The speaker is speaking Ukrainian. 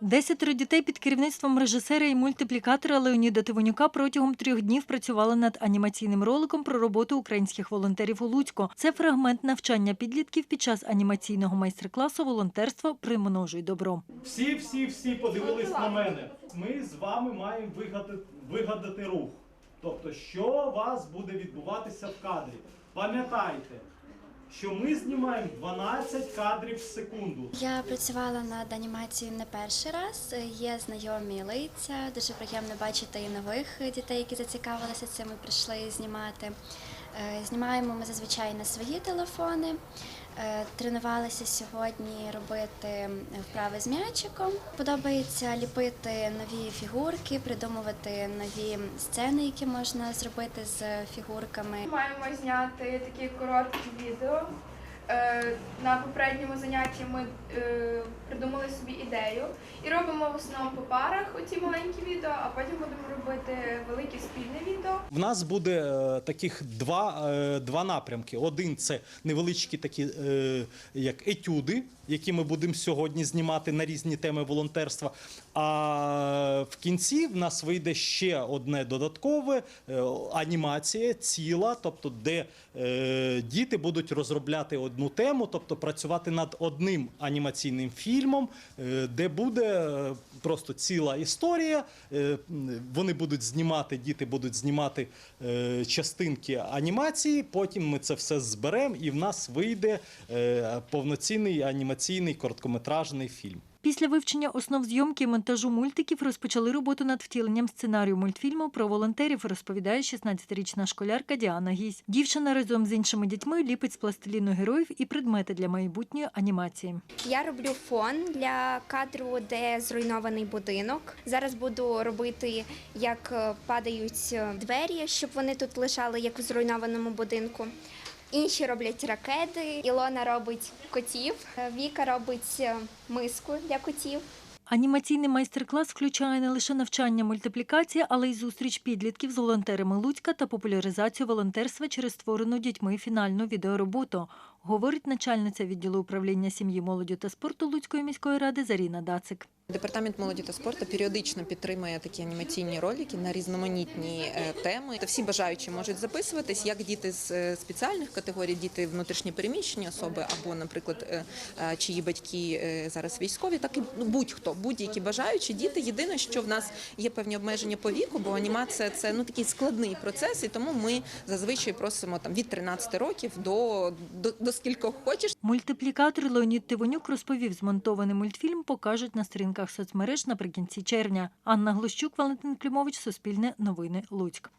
Десятеро дітей під керівництвом режисера і мультиплікатора Леоніда Тивонюка протягом трьох днів працювали над анімаційним роликом про роботу українських волонтерів у Луцьку. Це фрагмент навчання підлітків під час анімаційного майстер-класу волонтерство примножуй добро. Всі, всі, всі подивились на мене. Ми з вами маємо вигадати, вигадати рух. Тобто, що у вас буде відбуватися в кадрі. Пам'ятайте, що ми знімаємо 12 кадрів в секунду. Я працювала над анімацією не перший раз. Є знайомі лиця. Дуже приємно бачити і нових дітей, які зацікавилися цим і прийшли знімати. Е, Знімаємо ми зазвичай на свої телефони. Е, Тренувалися сьогодні робити вправи з м'ячиком. Подобається ліпити нові фігурки, придумувати нові сцени, які можна зробити з фігурками. Маємо зняти такі короткі відео. Е, На попередньому занятті ми е, придумали собі ідею і робимо в основному по парах оці маленькі відео, а потім будемо робити. В нас буде е, таких два, е, два напрямки. Один це невеличкі такі е, як етюди, які ми будемо сьогодні знімати на різні теми волонтерства. А в кінці в нас вийде ще одне додаткове анімація ціла, тобто де діти будуть розробляти одну тему, тобто працювати над одним анімаційним фільмом, де буде просто ціла історія. Вони будуть знімати, діти будуть знімати е, частинки анімації. Потім ми це все зберемо, і в нас вийде е, повноцінний анімаційний короткометражний фільм. Після вивчення основ зйомки і монтажу мультиків розпочали роботу над втіленням сценарію мультфільму про волонтерів, розповідає 16-річна школярка Діана Гісь. Дівчина разом з іншими дітьми ліпить з пластиліну героїв і предмети для майбутньої анімації. Я роблю фон для кадру, де зруйнований будинок. Зараз буду робити, як е, падають е, двері, щоб вони тут лежали, як у зруйнованому будинку. Інші роблять ракети. Ілона робить котів. Віка робить е, миску для котів. Анімаційний майстер-клас включає не лише навчання мультиплікації, але й зустріч підлітків з волонтерами Луцька та популяризацію волонтерства через створену дітьми фінальну відеороботу, говорить начальниця відділу управління сім'ї, молоді та спорту Луцької міської ради Заріна Дацик. Департамент молоді та спорту періодично підтримує такі анімаційні ролики на різноманітні е, теми. Та всі бажаючі можуть записуватись, як діти з е, спеціальних категорій, діти внутрішньопереміщені особи, або, наприклад, е, чиї батьки зараз військові, так і ну, будь-хто, будь-які бажаючі діти. Єдине, що в нас є певні обмеження по віку, бо анімація це ну такий складний процес, і тому ми зазвичай просимо там від 13 років до, до, до скількох хочеш. Мультиплікатор Леонід Тивонюк розповів, змонтований мультфільм покажуть на сторінках соцмереж наприкінці червня. Анна Глущук, Валентин Клімович, Суспільне новини, Луцьк.